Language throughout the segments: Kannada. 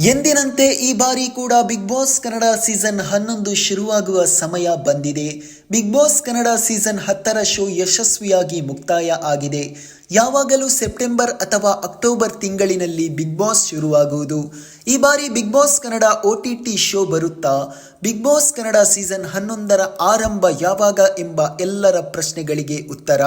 ಎಂದಿನಂತೆ ಈ ಬಾರಿ ಕೂಡ ಬಿಗ್ ಬಾಸ್ ಕನ್ನಡ ಸೀಸನ್ ಹನ್ನೊಂದು ಶುರುವಾಗುವ ಸಮಯ ಬಂದಿದೆ. ಬಿಗ್ ಬಾಸ್ ಕನ್ನಡ ಸೀಸನ್ ಹತ್ತರ ಶೋ ಯಶಸ್ವಿಯಾಗಿ ಮುಕ್ತಾಯ ಆಗಿದೆ. ಯಾವಾಗಲೂ ಸೆಪ್ಟೆಂಬರ್ ಅಥವಾ ಅಕ್ಟೋಬರ್ ತಿಂಗಳಿನಲ್ಲಿ ಬಿಗ್ ಬಾಸ್ ಶುರುವಾಗುವುದು. ಈ ಬಾರಿ Bigg Boss Kannada O T T show ಬರುತ್ತಾ? ಬಿಗ್ ಬಾಸ್ ಕನ್ನಡ ಸೀಸನ್ ಹನ್ನೊಂದರ ಆರಂಭ ಯಾವಾಗ ಎಂಬ ಎಲ್ಲರ ಪ್ರಶ್ನೆಗಳಿಗೆ ಉತ್ತರ.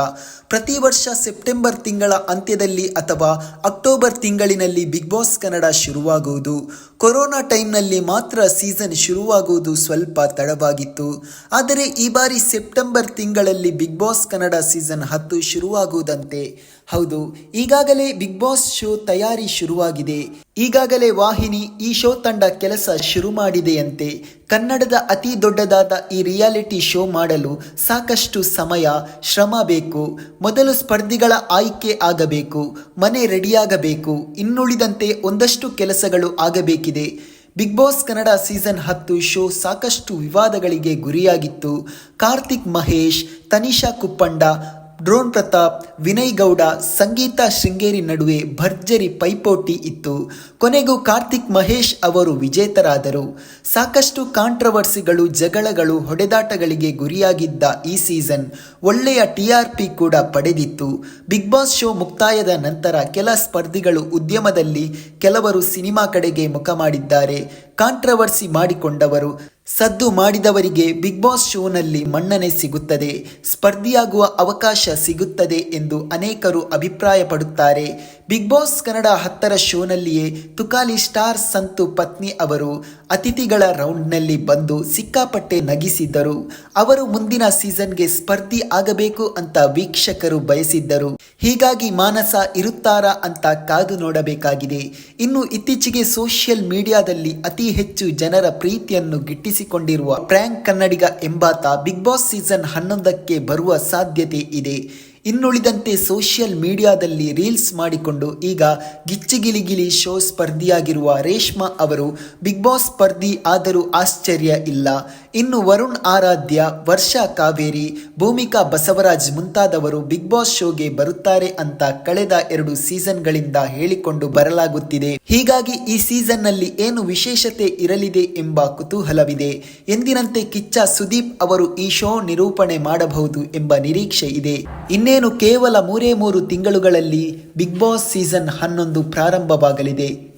ಪ್ರತಿ ವರ್ಷ ಸೆಪ್ಟೆಂಬರ್ ತಿಂಗಳ ಅಂತ್ಯದಲ್ಲಿ ಅಥವಾ ಅಕ್ಟೋಬರ್ ತಿಂಗಳಿನಲ್ಲಿ ಬಿಗ್ ಬಾಸ್ ಕನ್ನಡ ಶುರುವಾಗುವುದು. ಕೊರೋನಾ ಟೈಮ್ನಲ್ಲಿ ಮಾತ್ರ ಸೀಸನ್ ಶುರುವಾಗುವುದು ಸ್ವಲ್ಪ ತಡವಾಗಿತ್ತು. ಆದರೆ ಈ ಬಾರಿ ಸೆಪ್ಟೆಂಬರ್ ತಿಂಗಳಲ್ಲಿ ಬಿಗ್ ಬಾಸ್ ಕನ್ನಡ ಸೀಸನ್ ಹತ್ತು ಶುರುವಾಗುವುದಂತೆ ಹೌದು, ಈಗಾಗಲೇ ಬಿಗ್ ಬಾಸ್ ಶೋ ತಯಾರಿ ಶುರುವಾಗಿದೆ. ಈಗಾಗಲೇ ವಾಹಿನಿ ಈ ಶೋ ತಂಡ ಕೆಲಸ ಶುರು ಮಾಡಿದೆಯಂತೆ. ಕನ್ನಡದ ಅತಿ ದೊಡ್ಡದಾದ ಈ ರಿಯಾಲಿಟಿ ಶೋ ಮಾಡಲು ಸಾಕಷ್ಟು ಸಮಯ, ಶ್ರಮ ಬೇಕು. ಮೊದಲು ಸ್ಪರ್ಧಿಗಳ ಆಯ್ಕೆ ಆಗಬೇಕು, ಮನೆ ರೆಡಿಯಾಗಬೇಕು. ಇನ್ನುಳಿದಂತೆ ಒಂದಷ್ಟು ಕೆಲಸಗಳು ಆಗಬೇಕಿದೆ. ಬಿಗ್ ಬಾಸ್ ಕನ್ನಡ ಸೀಸನ್ ಹತ್ತು ಶೋ ಸಾಕಷ್ಟು ವಿವಾದಗಳಿಗೆ ಗುರಿಯಾಗಿತ್ತು. ಕಾರ್ತಿಕ್ ಮಹೇಶ್, ತನಿಷಾ ಕುಪ್ಪಂಡ ಡ್ರೋನ್ ಪ್ರತಾಪ್, ವಿನಯ್ ಗೌಡ, ಸಂಗೀತ ಶೃಂಗೇರಿ ನಡುವೆ ಭರ್ಜರಿ ಪೈಪೋಟಿ ಇತ್ತು. ಕೊನೆಗೂ ಕಾರ್ತಿಕ್ ಮಹೇಶ್ ಅವರು ವಿಜೇತರಾದರು. ಸಾಕಷ್ಟು ಕಾಂಟ್ರವರ್ಸಿಗಳು, ಜಗಳಗಳು, ಹೊಡೆದಾಟಗಳಿಗೆ ಗುರಿಯಾಗಿದ್ದ ಈ ಸೀಸನ್ ಒಳ್ಳೆಯ ಟಿಆರ್ಪಿ ಕೂಡ ಪಡೆದಿತ್ತು. ಬಿಗ್ ಬಾಸ್ ಶೋ ಮುಕ್ತಾಯದ ನಂತರ ಕೆಲ ಸ್ಪರ್ಧಿಗಳು ಉದ್ಯಮದಲ್ಲಿ ಕೆಲವರು ಸಿನಿಮಾ ಕಡೆಗೆ ಮುಖ ಮಾಡಿದ್ದಾರೆ. ಕಾಂಟ್ರವರ್ಸಿ ಮಾಡಿಕೊಂಡವರು ಸದ್ದು ಮಾಡಿದವರಿಗೆ ಬಿಗ್ ಬಾಸ್ ಶೋನಲ್ಲಿ ಮನ್ನಣೆ ಸಿಗುತ್ತದೆ ಸ್ಪರ್ಧಿಯಾಗುವ ಅವಕಾಶ ಸಿಗುತ್ತದೆ ಎಂದು ಅನೇಕರು ಅಭಿಪ್ರಾಯಪಡುತ್ತಾರೆ. ಬಿಗ್ ಬಾಸ್ ಕನ್ನಡ ಹತ್ತರ ಶೋನಲ್ಲಿಯೇ ತುಕಾಲಿ ಸ್ಟಾರ್ ಸಂತು ಪತ್ನಿ ಅವರು ಅತಿಥಿಗಳ ರೌಂಡ್ನಲ್ಲಿ ಬಂದು ಸಿಕ್ಕಾಪಟ್ಟೆ ನಗಿಸಿದ್ದರು. ಅವರು ಮುಂದಿನ ಸೀಸನ್ಗೆ ಸ್ಪರ್ಧಿ ಆಗಬೇಕು ಅಂತ ವೀಕ್ಷಕರು ಬಯಸಿದ್ದರು. ಹೀಗಾಗಿ ಮಾನಸ ಇರುತ್ತಾರಾ ಅಂತ ಕಾದು ನೋಡಬೇಕಾಗಿದೆ. ಇನ್ನು ಇತ್ತೀಚೆಗೆ ಸೋಷಿಯಲ್ ಮೀಡಿಯಾದಲ್ಲಿ ಅತಿ ಹೆಚ್ಚು ಜನರ ಪ್ರೀತಿಯನ್ನು ಗಿಟ್ಟಿಸಿಕೊಂಡಿರುವ ಪ್ರ್ಯಾಂಕ್ ಕನ್ನಡಿಗ ಎಂಬಾತ ಬಿಗ್ ಬಾಸ್ ಸೀಸನ್ ಹನ್ನೊಂದಕ್ಕೆ ಬರುವ ಸಾಧ್ಯತೆ ಇದೆ. ಇನ್ನುಳಿದಂತೆ ಸೋಷಿಯಲ್ ಮೀಡಿಯಾದಲ್ಲಿ ರೀಲ್ಸ್ ಮಾಡಿಕೊಂಡು ಈಗ ಗಿಚ್ಚಿಗಿಲಿಗಿಲಿ ಶೋ ಸ್ಪರ್ಧಿಯಾಗಿರುವ ರೇಷ್ಮಾ ಅವರು ಬಿಗ್ ಬಾಸ್ ಸ್ಪರ್ಧಿ ಆದರೂ ಆಶ್ಚರ್ಯ ಇಲ್ಲ. ಇನ್ನು ವರುಣ್ ಆರಾಧ್ಯ, ವರ್ಷಾ ಕಾವೇರಿ, ಭೂಮಿಕಾ ಬಸವರಾಜ್ ಮುಂತಾದವರು ಬಿಗ್ ಬಾಸ್ ಶೋಗೆ ಬರುತ್ತಾರೆ ಅಂತ ಕಳೆದ ಎರಡು ಸೀಸನ್ಗಳಿಂದ ಹೇಳಿಕೊಂಡು ಬರಲಾಗುತ್ತಿದೆ. ಹೀಗಾಗಿ ಈ ಸೀಸನ್ನಲ್ಲಿ ಏನು ವಿಶೇಷತೆ ಇರಲಿದೆ ಎಂಬ ಕುತೂಹಲವಿದೆ. ಎಂದಿನಂತೆ ಕಿಚ್ಚ ಸುದೀಪ್ ಅವರು ಈ ಶೋ ನಿರೂಪಣೆ ಮಾಡಬಹುದು ಎಂಬ ನಿರೀಕ್ಷೆ ಇದೆ. ಇನ್ನೇನು ಕೇವಲ ಮೂರೇ ಮೂರು ತಿಂಗಳುಗಳಲ್ಲಿ ಬಿಗ್ ಬಾಸ್ ಸೀಸನ್ ಹನ್ನೊಂದು ಪ್ರಾರಂಭವಾಗಲಿದೆ?